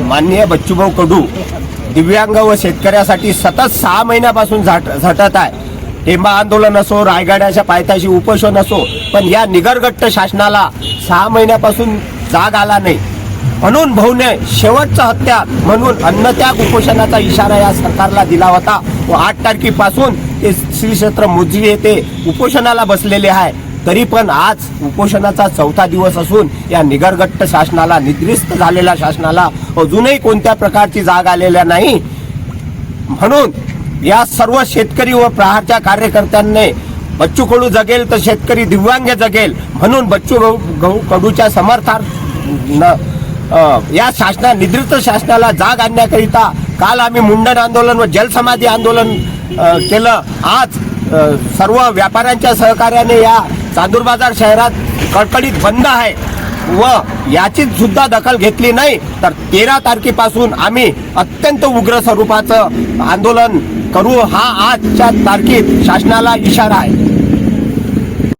माननीय बच्चूभाऊ कडू दिव्यांग व शेतकऱ्यासाठी सतत सहा महिन्यापासून झाट झटत आहे. टेंबा आंदोलन असो रायगडाच्या पायथ्याशी उपोषण असो पण या निगरगट्ट शासनाला सहा महिन्यापासून जाग आला नाही. म्हणून भाऊने शेवटचा हत्या म्हणून अन्नत्याग उपोषणाचा इशारा या सरकारला दिला होता व आठ तारखेपासून ते श्री क्षेत्र मोजरी येथे उपोषणाला बसलेले आहे. तरी पण आज उपोषणाचा चौथा दिवस असून या निगरगट्ट शासनाला निद्रिस्त झालेल्या शासनाला अजूनही कोणत्या प्रकारची जाग आलेल्या नाही. म्हणून या सर्व शेतकरी व प्रहारच्या कार्यकर्त्यांनी बच्चू कडू जगेल तर शेतकरी दिव्यांग जगेल म्हणून बच्चू गहू- गहू कडूच्या समर्थार्थ या शासना निद्रित शासनाला जाग आणण्याकरिता काल आम्ही मुंडन आंदोलन व जलसमाधी आंदोलन केलं. आज सर्व व्यापाऱ्यांच्या सहकार्याने या चांदूर बाजार शहरात कडकडीत बंद आहे व याचीच सुद्धा दखल घेतली नाही. तर तेरा तारखेपासून आम्ही अत्यंत उग्र स्वरूपाचं आंदोलन करू. हा आजच्या तारखेत शासनाला इशारा आहे.